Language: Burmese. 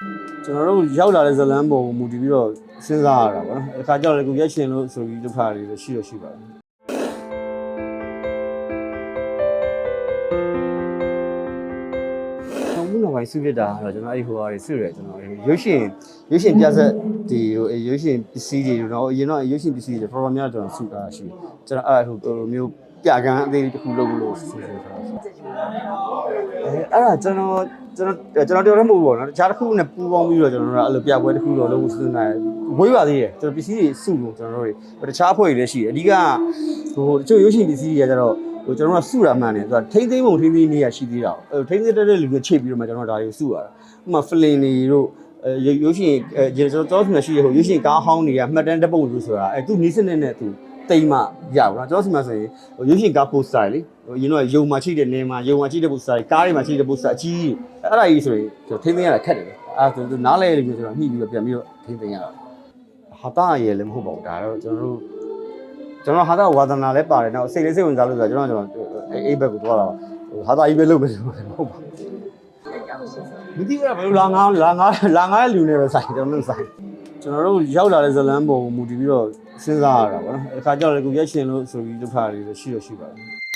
ကျွန်တော်တို့ရောက်လာတဲ့ဇလန်းပုံကိုမူတည်ပြီးတော့စဉ်းစားရတာပေါ့နော်အခါကျတော့လေကိုရက်ရှင်လို့ဆိုပြီးလုပ်ထားတယ်လည်းရှိရရှိပါတယ်ဆောင်းမှုနောက်ပိုင်းစုပြစ်တာကတော့ကျွန်တော်အဲ့ဒီဟိုဟာတွေစုရတယ်ကျွန်တော်ရုပ်ရှင်ရုပ်ရှင်ပြဆက်ဒီဟိုရုပ်ရှင်ပစ္စည်းတွေတော့အရင်တော့ရုပ်ရှင်ပစ္စည်းတွေ program များကျွန်တော်စုတာရှိကျွန်တော်အဲ့ဟိုဟိုမျိုး ပြကန်းအသေးလေးတစ်ခုလုပ်လို့ဆိုဆိုထားတာအဲအဲ့ဒါကျွန်တော်ကျွန်တော်ကျွန်တော်တော်တယ်မဟုတ်ဘူးပေါ့နော်တခြားတစ်ခုနဲ့ပူးပေါင်းပြီးတော့ကျွန်တော်တို့ကအဲ့လိုပြပွဲတစ်ခုတော့လုပ်ဖို့စဉ်းစားတယ်ဝေးပါသေးတယ်ကျွန်တော်ပစ္စည်းတွေစုလို့ကျွန်တော်တို့တွေတခြားအဖွဲ့တွေလည်းရှိတယ်အဓိကဟိုတချို့ရုပ်ရှင်ပစ္စည်းတွေကကျတော့ဟိုကျွန်တော်တို့ကစုတာမှန်တယ်သူကထိမ့်သိမ့်ပုံထိမ့်သိမ့်နေရရှိသေးတာအဲထိမ့်သိမ့်တဲ့တဲ့လူတွေချိတ်ပြီးတော့မှကျွန်တော်တို့ဒါတွေကိုစုရတာဥပမာဖလင်တွေတို့အဲရုပ်ရှင်အဲကျွန်တော်တို့ရှိရဟိုရုပ်ရှင်ကားဟောင်းတွေကမှတ်တမ်းတစ်ပုံလို့ဆိုတာအဲသူနီးစနစ်နဲ့သူ တိမ်မှရပါတော့ကျွန်တော်စီမှာဆိုရင်ဟိုရုပ်ရှင်ကားပိုစတာလေဟိုအရင်တော့ယုံမှာချိတဲ့နေမှာယုံမှာချိတဲ့ပိုစတာကားတွေမှာချိတဲ့ပိုစတာအကြီးအဲ့ဒါကြီးဆိုရင်ကျွန်တော်ထိမ့်သိမ့်ရတာခက်တယ်အဲဒါဆိုနားလဲလို့ပြောကျွန်တော်ညှိပြီးတော့ပြန်ပြီးတော့ထိမ့်သိမ့်ရတာဟာတာရယ်လည်းမဟုတ်ပါဘူးဒါတော့ကျွန်တော်တို့ကျွန်တော်ဟာတာဝါသနာလည်းပါတယ်နောက်စိတ်လေးစိတ်ဝင်စားလို့ဆိုတော့ကျွန်တော်ကျွန်တော်အိဘက်ကိုသွားတာဟိုဟာတာကြီးပဲလုပ်မယ်ဆိုတော့မဟုတ်ပါဘူးမသိဘူးကဘယ်လိုလာငါလာငါလာငါလူနေပဲဆိုင်ကျွန်တော်တို့ဆိုင် ကျွန်တော်တို့ရောက်လာတဲ့ဇလန်းပုံကိုမူတည်ပြီးတော့စဉ်းစားရတာပေါ့နော်အခါကျတော့လေကိုရက်ရှင်လို့ဆိုပြီးလုပ်ထားတယ်လည်းရှိရရှိပါတယ်